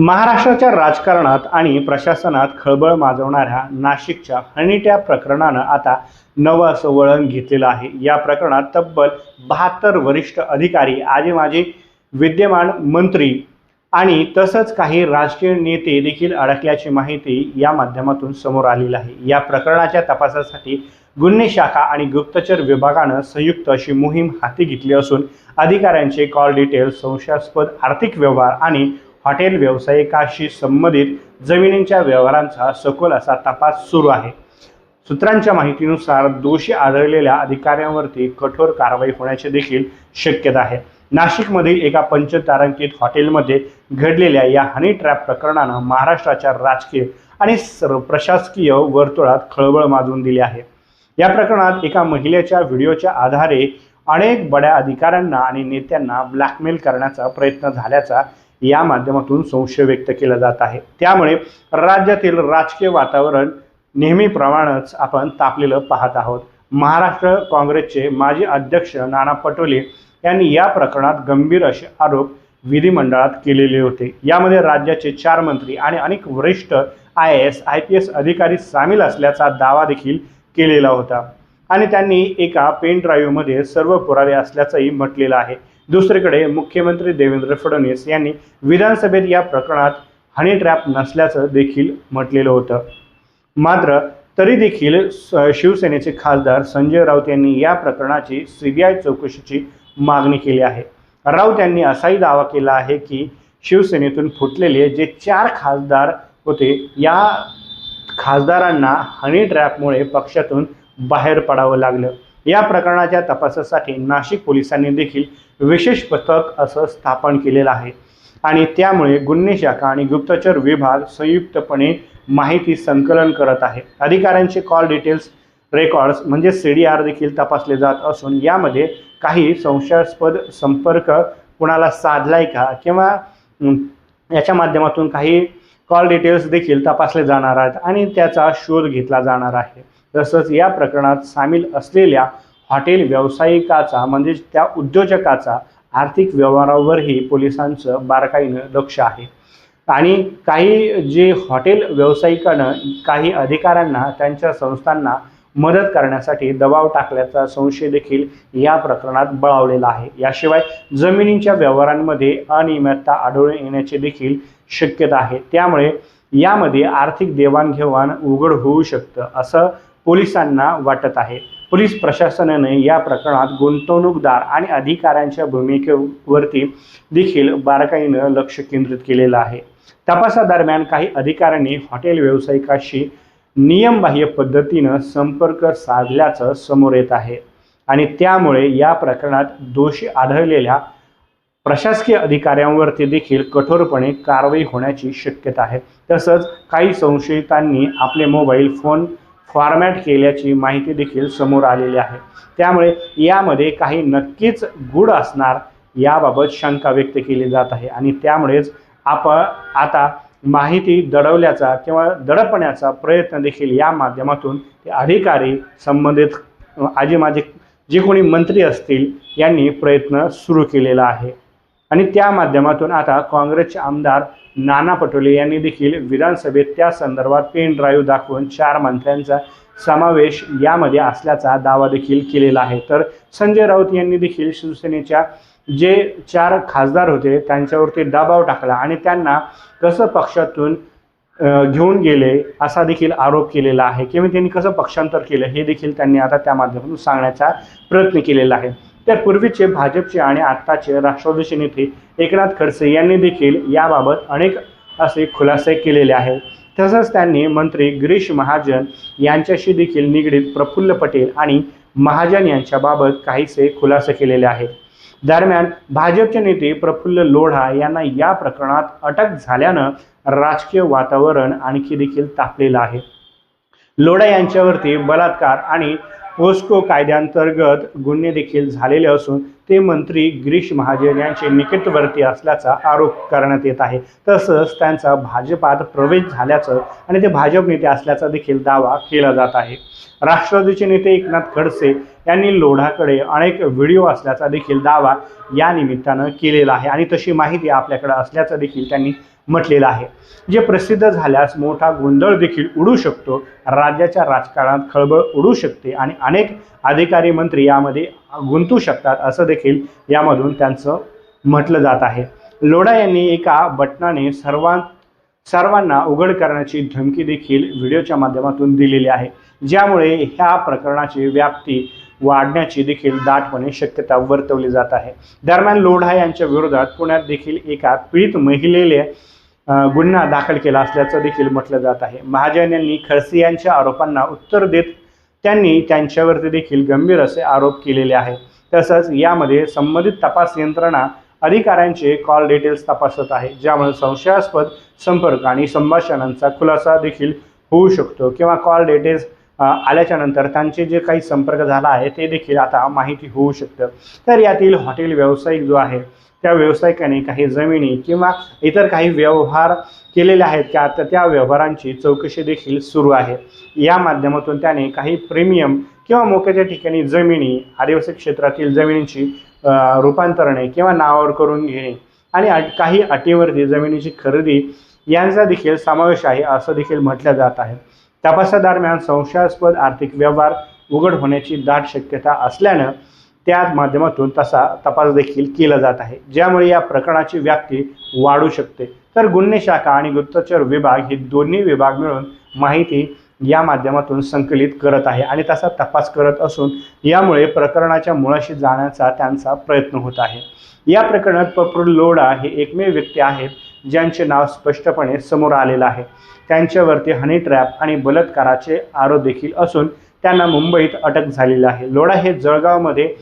महाराष्ट्राच्या राजकारणात आणि प्रशासनात खळबळ माजवणाऱ्या नाशिकच्या हनीट्या प्रकरणानं आता नवं असं वळण घेतलेलं आहे. या प्रकरणात तब्बल बहात्तर वरिष्ठ अधिकारी आजी माजी विद्यमान मंत्री आणि तसंच काही राजकीय नेते देखील अडकल्याची माहिती या माध्यमातून समोर आलेली आहे. या प्रकरणाच्या तपासासाठी गुन्हे शाखा आणि गुप्तचर विभागानं संयुक्त अशी मोहीम हाती घेतली असून अधिकाऱ्यांचे कॉल डिटेल्स संशयास्पद आर्थिक व्यवहार आणि हॉटेल व्यावसायिकाशी संबंधित जमिनींच्या व्यवहारांचा सखोल असा तपास सुरू आहे. सूत्रांच्या माहितीनुसार दोषी आढळलेल्या अधिकाऱ्यांवरती कठोर कारवाई होण्याची देखील शक्यता आहे. नाशिकमधील एका पंचतारांकित हॉटेलमध्ये घडलेल्या या हनी ट्रॅप प्रकरणानं महाराष्ट्राच्या राजकीय आणि सर्व प्रशासकीय वर्तुळात खळबळ माजून दिली आहे. या प्रकरणात एका महिलेच्या व्हिडिओच्या आधारे अनेक बड्या अधिकाऱ्यांना आणि नेत्यांना ब्लॅकमेल करण्याचा प्रयत्न झाल्याचा या माध्यमातून संशय व्यक्त केला जात आहे. त्यामुळे राज्यातील राजकीय वातावरण नेहमीप्रमाणेच आपण तापलेलं पाहत आहोत. महाराष्ट्र काँग्रेसचे माजी अध्यक्ष नाना पटोले यांनी या प्रकरणात गंभीर असे आरोप विधिमंडळात केलेले होते. यामध्ये राज्याचे चार मंत्री आणि अनेक वरिष्ठ I S I P S अधिकारी सामील असल्याचा दावा देखील केलेला होता. आणि त्यांनी एका पेन ड्राईव्हमध्ये सर्व पुरावे असल्याचंही म्हटलेलं आहे. दुसरीकडे मुख्यमंत्री देवेंद्र फडणवीस यांनी विधानसभेत या प्रकरणात हनी ट्रॅप नसल्याचं देखील म्हटलेलं होतं. मात्र तरी देखील शिवसेनेचे खासदार संजय राऊत यांनी या प्रकरणाची सीबीआय चौकशीची मागणी केली आहे. राऊत यांनी असाही दावा केला आहे की शिवसेनेतून फुटलेले जे चार खासदार होते या खासदारांना हनी ट्रॅपमुळे पक्षातून बाहेर पडावं लागलं. या प्रकरणाच्या तपासासाठी नाशिक पोलिसांनी देखील विशेष पथक असं स्थापन केलेलं आहे. आणि त्यामुळे गुन्हे शाखा आणि गुप्तचर विभाग संयुक्तपणे माहिती संकलन करत आहे. अधिकाऱ्यांचे कॉल डिटेल्स रेकॉर्ड्स म्हणजे सी डी आर देखील तपासले जात असून यामध्ये काही संशयास्पद संपर्क कुणाला साधलाय का किंवा याच्या माध्यमातून काही कॉल डिटेल्स देखील तपासले जाणार आहेत आणि त्याचा शोध घेतला जाणार आहे. तसंच या प्रकरणात सामील असलेल्या हॉटेल व्यावसायिकाचा म्हणजेच त्या उद्योजकाचा आर्थिक व्यवहारावरही पोलिसांचं बारकाईनं लक्ष आहे. आणि काही जे हॉटेल व्यावसायिकानं काही अधिकाऱ्यांना त्यांच्या संस्थांना मदत करण्यासाठी दबाव टाकल्याचा संशय देखील या प्रकरणात बळावलेला आहे. याशिवाय जमिनींच्या व्यवहारांमध्ये अनियमितता आढळून येण्याची देखील शक्यता आहे. त्यामुळे यामध्ये आर्थिक देवाणघेवाण उघड होऊ शकतं असं पोलिसांना वाटत आहे. पोलीस प्रशासनाने या प्रकरणात गुंतवणूकदार आणि अधिकाऱ्यांच्या भूमिकेवरती देखील बारकाईनं लक्ष केंद्रित केलेलं आहे. तपासादरम्यान काही अधिकाऱ्यांनी हॉटेल व्यावसायिकाशी नियमबाह्य पद्धतीनं संपर्क साधल्याचं समोर येत आहे आणि त्यामुळे या प्रकरणात दोषी आढळलेल्या प्रशासकीय अधिकाऱ्यांवरती देखील कठोरपणे कारवाई होण्याची शक्यता आहे. तसंच काही संशयितांनी आपले मोबाईल फोन फॉर्मॅट केल्याची माहिती देखील समोर आलेली आहे. त्यामुळे यामध्ये काही नक्कीच गुड असणार याबाबत शंका व्यक्त केली जात आहे. आणि त्यामुळेच आपण आता माहिती दडवल्याचा किंवा दडपण्याचा प्रयत्न देखील या माध्यमातून ते अधिकारी संबंधित आजी माझे जे कोणी मंत्री असतील यांनी प्रयत्न सुरू केलेला आहे. आणि त्या माध्यमातून आता काँग्रेसचे आमदार नाना पटोले यांनी देखील विधानसभेत त्या संदर्भात पेन ड्राईव्ह दाखवून चार मंत्र्यांचा समावेश यामध्ये असल्याचा दावा देखील केलेला आहे. तर संजय राऊत यांनी देखील शिवसेनेच्या जे चार खासदार होते त्यांच्यावरती दबाव टाकला आणि त्यांना कसं पक्षातून घेऊन गेले असा देखील आरोप केलेला आहे. किंवा त्यांनी कसं पक्षांतर केलं हे देखील त्यांनी आता त्या माध्यमातून सांगण्याचा प्रयत्न केलेला आहे. तर पूर्वीचे भाजपचे आणि आत्ताचे राष्ट्रवादीचे नेते एकनाथ खडसे यांनी देखील याबाबत अनेक असे खुलासे केलेले आहेत. तसंच त्यांनी मंत्री गिरीश महाजन यांच्याशी देखील निगडीत प्रफुल्ल पटेल आणि महाजन यांच्याबाबत काहीसे खुलासे केलेले आहेत. दरम्यान भाजपचे नेते प्रफुल्ल लोढा यांना या प्रकरणात अटक झाल्यानं राजकीय वातावरण आणखी देखील तापलेलं आहे. लोढा यांच्यावरती बलात्कार आणि पोस्को कायद्यांतर्गत गुन्हे देखील झालेले असून ते मंत्री गिरीश महाजन यांचे निकटवर्ती असल्याचा आरोप करण्यात येत आहे. तसंच त्यांचा भाजपात प्रवेश झाल्याचं आणि ते भाजप नेते असल्याचा देखील दावा केला जात आहे. राष्ट्रवादीचे नेते एकनाथ खडसे यांनी लोढाकडे अनेक व्हिडिओ असल्याचा देखील दावा या निमित्तानं केलेला आहे. आणि तशी माहिती आपल्याकडे असल्याचं देखील त्यांनी म्हटलेलं आहे. जे प्रसिद्ध झाल्यास मोठा गोंधळ देखील उडू शकतो. राज्याच्या राजकारणात खळबळ उडू शकते आणि अनेक अधिकारी मंत्री यामध्ये गुंतू शकतात असं देखील यामधून त्यांचं म्हटलं जात आहे. लोढा यांनी एका बटनाने सर्वां सर्वांना उघड करण्याची धमकी देखील व्हिडिओच्या माध्यमातून दिलेली आहे. ज्यामुळे ह्या प्रकरणाची व्याप्ती वाढण्याची देखील दाटपणे शक्यता वर्तवली जात आहे. दरम्यान लोढा यांच्या विरोधात पुण्यात देखील एका पीडित महिलेले गुन्हा दाखल केला असल्याचं देखील म्हटलं जात आहे. महाजन यांनी खडसे यांच्या आरोपांना उत्तर देत त्यांनी त्यांच्यावरती देखील गंभीर असे आरोप केलेले आहे तसंच यामध्ये संबंधित तपास यंत्रणा अधिकाऱ्यांचे कॉल डिटेल्स तपासत आहे ज्यामुळे संशयास्पद संपर्क आणि संभाषणांचा खुलासा देखील होऊ शकतो किंवा कॉल डिटेल्स आल्याच्यानंतर आल्याच्यानंतर त्यांचे जे काही संपर्क झाला आहे ते देखील आता माहिती होऊ शकतं. तर यातील हॉटेल व्यावसायिक जो आहे त्या व्यावसायिकाने काही जमिनी किंवा इतर काही व्यवहार केलेले आहेत का तर त्या व्यवहारांची चौकशी देखील सुरू आहे. या माध्यमातून त्याने काही प्रीमियम किंवा मोक्याच्या ठिकाणी जमिनी आदिवासी क्षेत्रातील जमिनींची रूपांतरणे किंवा नावावर करून घेणे आणि काही अटीवरती जमिनीची खरेदी यांचा देखील समावेश आहे असं देखील म्हटलं जात आहे. तपासादरम्यान संशयास्पद आर्थिक व्यवहार उघड होण्याची दाट शक्यता असल्यानं त्या माध्यमातून तसा तपास देखील केला जात आहे. ज्यामुळे या प्रकरणाची व्याप्ती वाढू शकते. तर गुन्हे शाखा आणि गुप्तचर विभाग हे दोन्ही विभाग मिळून माहिती या माध्यमातून संकलित करत आहे आणि तसा तपास करत असून यामुळे प्रकरणाच्या मुळाशी जाण्याचा त्यांचा प्रयत्न होत आहे. या प्रकरणात पप्रू लोडा हे एकमेव व्यक्ती आहेत. ज्यांचे नाव स्पष्टपणे समोर आलेलं आहे. त्यांच्यावरती हनी ट्रॅप आणि बलात्काराचे आरोप देखील असून त्यांना मुंबईत अटक झालेली आहे. लोढा हे जळगावमध्ये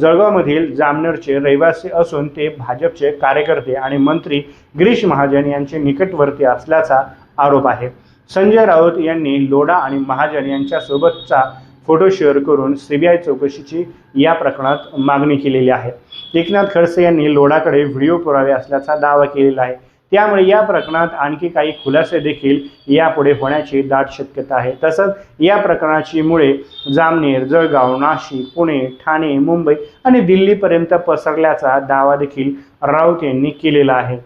जळगावमधील जामनेरचे रहिवासी असून ते भाजपचे कार्यकर्ते आणि मंत्री गिरीश महाजन यांचे निकटवर्ती असल्याचा आरोप आहे. संजय राऊत यांनी लोढा आणि महाजन यांच्यासोबतचा फोटो शेअर करून सीबीआय चौकशीची या प्रकरणात मागणी केलेली आहे. एकनाथ खडसे यांनी लोढाकडे व्हिडिओ पुरावे असल्याचा दावा केलेला आहे. त्यामुळे या प्रकरणात आणखी काही खुलासे देखील यापुढे होण्याची दाट शक्यता आहे. तसंच या प्रकरणाची मुळे जामनेर जळगाव नाशिक पुणे ठाणे मुंबई आणि दिल्लीपर्यंत पसरल्याचा दावा देखील राऊत यांनी केलेला आहे.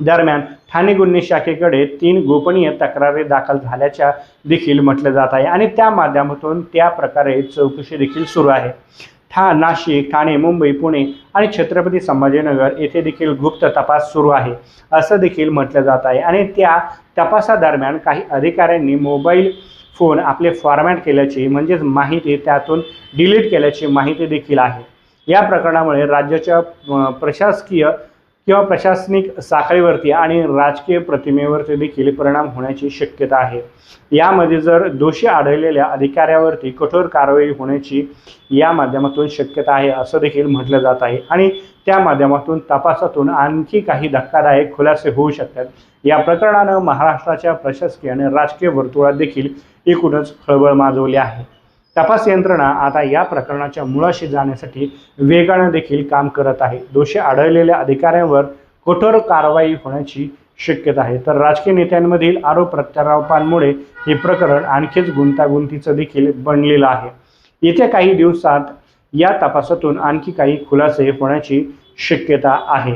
दरम्यान ठाणे गुन्हे शाखेकडे तीन गोपनीय तक्रारी दाखल झाल्याच्या देखील म्हटलं जात आहे आणि त्या माध्यमातून त्या प्रकारे चौकशी देखील सुरू आहे. ठा नाशिक ठाणे मुंबई पुणे आणि छत्रपती संभाजीनगर येथे देखील गुप्त तपास सुरू आहे. असं देखील म्हटलं जात आहे. आणि त्या तपासादरम्यान काही अधिकाऱ्यांनी मोबाईल फोन आपले फॉर्मॅट केल्याची म्हणजेच माहिती त्यातून डिलीट केल्याची माहिती देखील आहे. या प्रकरणामुळे राज्याच्या प्रशासकीय किंवा प्रशासनिक साखळीवरती आणि राजकीय प्रतिमेवरती देखील परिणाम होण्याची शक्यता आहे. यामध्ये जर दोषी आढळलेल्या अधिकाऱ्यावरती कठोर कारवाई होण्याची या माध्यमातून शक्यता आहे असं देखील म्हटलं जात आहे. आणि त्या माध्यमातून तपासातून आणखी काही धक्कादायक खुलासे होऊ शकतात. या प्रकरणानं महाराष्ट्राच्या प्रशासकीय आणि राजकीय वर्तुळात देखील एकूणच खळबळ माजवली आहे. तपास यंत्रणा आता या प्रकरणाच्या मुळाशी जाण्यासाठी वेगानं देखील काम करत आहे. दोषी आढळलेल्या अधिकाऱ्यांवर कठोर कारवाई होण्याची शक्यता आहे. तर राजकीय नेत्यांमधील आरोप प्रत्यारोपांमुळे हे प्रकरण आणखीच गुंतागुंतीचं देखील बनलेलं आहे. येत्या काही दिवसात या तपासातून आणखी काही खुलासे होण्याची शक्यता आहे.